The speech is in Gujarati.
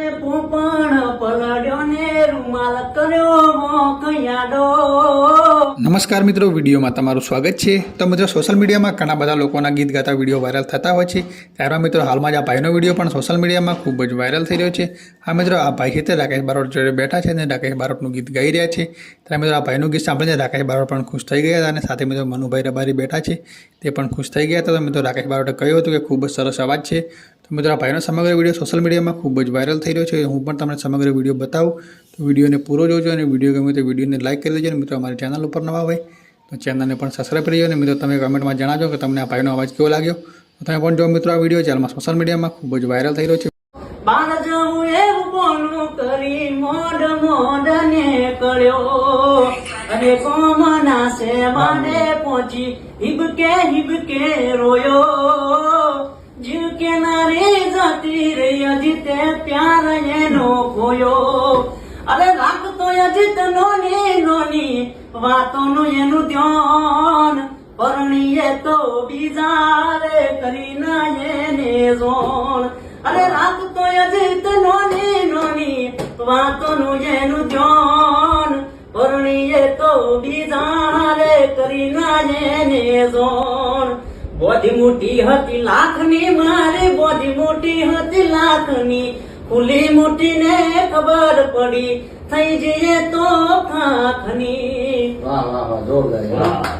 અરે પોપણ પલડ્યો ને રૂમાલ કર્યો મોકયાડો નમસ્કાર મિત્રો, વિડીયોમાં તમારું સ્વાગત છે. તો મિત્રો સોશિયલ મીડિયામાં ઘણા બધા લોકોના ગીત ગાતા વીડિયો વાયરલ થતા હોય છે ત્યારબાદ મિત્રો હાલમાં જ આ ભાઈનો વીડિયો પણ સોશિયલ મીડિયામાં ખૂબ જ વાયરલ થઈ રહ્યો છે. હા મિત્રો, આ ભાઈ છે તે રાકેશ બારોટ જોડે બેઠા છે અને રાકેશ બારોટનું ગીત ગાઈ રહ્યા છે. ત્યારે મિત્રો આ ભાઈનું ગીત સાંભળીને રાકેશ બારોટ પણ ખુશ થઈ ગયા હતા અને સાથે મિત્રો મનુભાઈ રબારી બેઠા છે, તે પણ ખુશ થઈ ગયા હતા. તો મિત્રો રાકેશ બારોટે કહ્યું હતું કે ખૂબ જ સરસ અવાજ છે. તો મિત્રો, આ ભાઈનો સમગ્ર વીડિયો સોશિયલ મીડિયામાં ખૂબ જ વાયરલ થઈ રહ્યો છે. હું પણ તમને સમગ્ર વીડિયો બતાવું. તો વિડીયોને પૂરો જોજો અને વીડિયો ગમે તો વિડીયોને લાઈક કરી દેજો. અને મિત્રો, અમારી ચેનલ ઉપર નવા હોય તો ચેનલને પણ સબસ્ક્રાઈબ કરી અને મિત્રો, તમે કમેન્ટમાં જણાવજો કે તમને આ ભાઈનો અવાજ કેવો લાગ્યો. તમે પણ જો મિત્રો, આ વીડિયો ચાલમાં સોશિયલ મીડિયામાં ખૂબ જ વાયરલ થઈ રહ્યો છે. અને કોમના સેવાને પહોંચી, હિબકે હિબકે રોયો. જતી રહી, અજીતે પ્યાર એનો ખોયો અરે રાખતો અજીત નોની નોની, વાતોનું એનું ધ્યાન. પરણીએ તો બીજા રે કરી ના એને જોણ. અરે રાખતો અજીત નોની નોની, વાતોનું એનું ધ્યાન. પરણીએ તો બીજા રે કરી ના એને જોણ. બોધી મોટી હતી લાખની, મારે બોધી મોટી હતી લાખની. ખુલી મોટી ને ખબર પડી, થઈ જઈએ તો ખાખની. વાહ વાહ વાહ, જોરદાર